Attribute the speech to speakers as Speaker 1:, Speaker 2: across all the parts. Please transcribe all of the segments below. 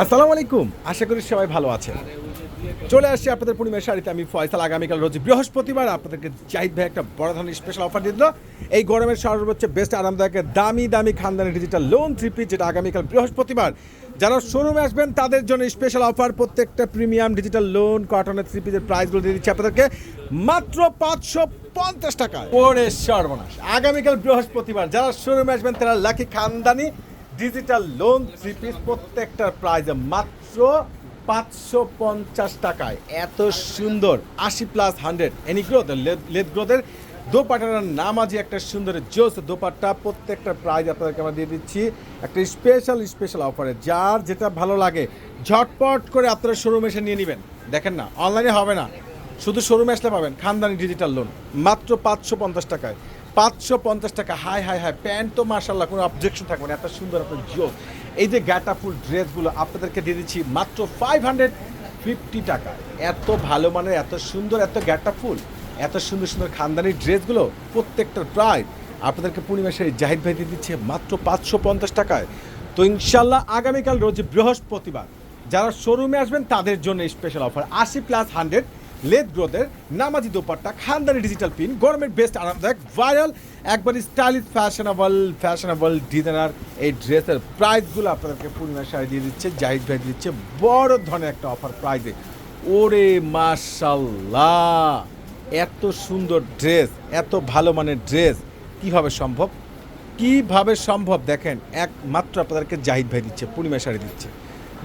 Speaker 1: আসসালামু আলাইকুম। আশা করি সবাই ভালো আছেন। চলে আসছি আপনাদের পূর্ণিমার শাড়িতে। আমি ফয়সাল আগামীকাল রোজ বৃহস্পতিবার আপনাদেরকে জাহিদ ভাই একটা বড় ধরনের স্পেশাল অফার দিয়ে দিল। এই গরমের সর্বোচ্চ বেস্ট আরামদায়ক দামি দামি খানদানি ডিজিটাল লোন থ্রি পিস যেটা আগামীকাল বৃহস্পতিবার। যারা শোরুমে আসবেন তাদের জন্য স্পেশাল অফার প্রত্যেকটা প্রিমিয়াম ডিজিটাল লোন কটনের থ্রি পিসের প্রাইসগুলো দিয়ে দিচ্ছি আপনাদেরকে। মাত্র পাঁচশো পঞ্চাশ টাকা ওরে সর্বনাশ। আগামীকাল বৃহস্পতিবার যারা শোরুমে আসবেন তারা লাকি খানদানি ডিজিটাল লোন থ্রি পিস প্রত্যেকটার প্রাইস মাত্র পাঁচশো পঞ্চাশ টাকায়। এত সুন্দর, আশি প্লাস হান্ড্রেড এনি গ্রোথ লেদ গ্রোথের দোপাটার নামাজি একটা সুন্দর জোস দোপাট্টা প্রত্যেকটা প্রাইজ আপনাদেরকে আমরা দিয়ে দিচ্ছি। একটা স্পেশাল স্পেশাল অফারে যার যেটা ভালো লাগে, ঝটপট করে আপনারা শোরুমে এসে নিয়ে নেবেন। দেখেন না অনলাইনে হবে না। শুধু শোরুমে আসলে পাবেন, খানদানি ডিজিটাল লোন মাত্র পাঁচশো পঞ্চাশ টাকায়। পাঁচশো পঞ্চাশ টাকা। হাই হাই হাই, প্যান্ট তো মার্শাল্লাহ কোনো অবজেকশন থাকবে না। এত সুন্দর আপনার জিও। এই যে গাটা ফুল ড্রেসগুলো আপনাদেরকে দিয়ে দিচ্ছি, মাত্র ফাইভ হান্ড্রেড ফিফটি টাকা। এত ভালো মানের, এত সুন্দর, এত গ্যাটা ফুল, এত সুন্দর সুন্দর খানদানি ড্রেসগুলো প্রত্যেকটার প্রায় আপনাদেরকে পূর্ণিমাসের জাহিদ ভাই দিয়ে দিচ্ছে মাত্র পাঁচশো পঞ্চাশ টাকায়। তো ইনশাল্লাহ আগামীকাল রোজ বৃহস্পতিবার যারা শোরুমে আসবেন, তাদের জন্য স্পেশাল অফার আশি প্লাস হান্ড্রেড লেদ গ্রোথের নামাজি দোপাট্টা, খানদানি ডিজিটাল পিন গরমের বেস্ট আরামদায়ক ভাইরাল একবার স্টাইলিশ ফ্যাশনেবল ফ্যাশনেবল ডিজাইনার এই ড্রেসের প্রাইসগুলো আপনাদেরকে পূর্ণিমা শাড়ি দিয়ে দিচ্ছে, জাহিদ ভাই দিচ্ছে, বড় ধরনের একটা অফার প্রাইজে ওরে মাশাল্লাহ, এত সুন্দর ড্রেস এত ভালো মানের ড্রেস কীভাবে সম্ভব? কীভাবে সম্ভব? দেখেন, একমাত্র আপনাদেরকে জাহিদ ভাই দিচ্ছে পূর্ণিমা শাড়ি দিচ্ছে।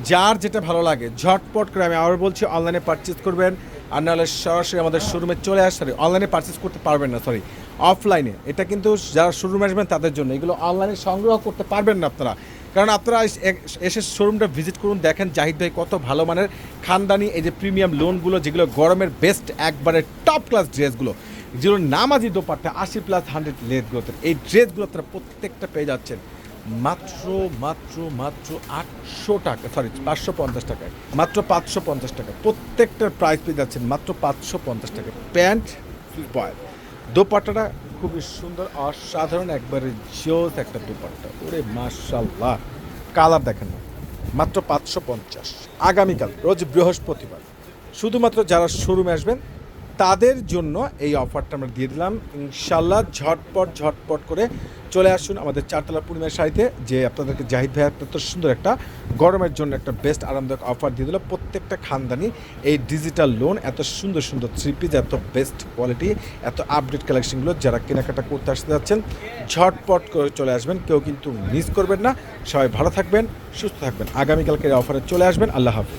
Speaker 1: যার যেটা ভালো লাগে, ঝটপট করে আমি আবার বলছি অনলাইনে পারচেস করবেন। আর নাহলে সরাসরি আমাদের শোরুমে চলে আস সরি অনলাইনে পারচেজ করতে পারবেন না সরি অফলাইনে এটা কিন্তু যারা শোরুমে আসবেন তাদের জন্য। এগুলো অনলাইনে সংগ্রহ করতে পারবেন না আপনারা। কারণ আপনারা এস- শোরুমটা ভিজিট করুন, দেখেন জাহিদ ভাই কত ভালো মানের খানদানি, এই যে প্রিমিয়াম লোনগুলো যেগুলো গরমের বেস্ট একবারে টপ ক্লাস ড্রেসগুলো যেগুলো নামাজি দোপাট্টা আশি প্লাস হান্ড্রেড লেসগুলোতে। এই ড্রেসগুলো আপনারা প্রত্যেকটা পেয়ে যাচ্ছেন। মাত্র মাত্র মাত্র আটশো টাকা সরি পাঁচশো পঞ্চাশ টাকায় মাত্র পাঁচশো পঞ্চাশ টাকা। প্রত্যেকটার প্রাইস পেয়ে যাচ্ছেন মাত্র পাঁচশো পঞ্চাশ টাকা। প্যান্ট বয় দোপাট্টাটা খুবই সুন্দর, অসাধারণ, একবারে জোস একটা দোপাট্টা। ওরে মার্শাল্লাহ কালার দেখেন না। মাত্র পাঁচশো পঞ্চাশ। আগামীকাল, রোজ বৃহস্পতিবার। শুধুমাত্র যারা শোরুমে আসবেন তাদের জন্য এই অফারটা আমরা দিয়ে দিলাম। ইনশাল্লাহ ঝটপট ঝটপট করে চলে আসুন আমাদের চারতলা পূর্ণিমার শাড়িতে, যে আপনাদেরকে জাহিদ ভাই এত সুন্দর একটা গরমের জন্য একটা বেস্ট আরামদায়ক অফার দিয়ে দিল। প্রত্যেকটা খানদানি এই ডিজিটাল লোন এত সুন্দর সুন্দর থ্রি পিস এত বেস্ট কোয়ালিটি এত আপডেট কালেকশনগুলো যারা কেনাকাটা করতে আসতে যাচ্ছেন, ঝটপট করে চলে আসবেন। কেউ কিন্তু মিস করবেন না। সবাই ভালো থাকবেন, সুস্থ থাকবেন। আগামীকালকে অফারে চলে আসবেন। আল্লাহ হাফিজ।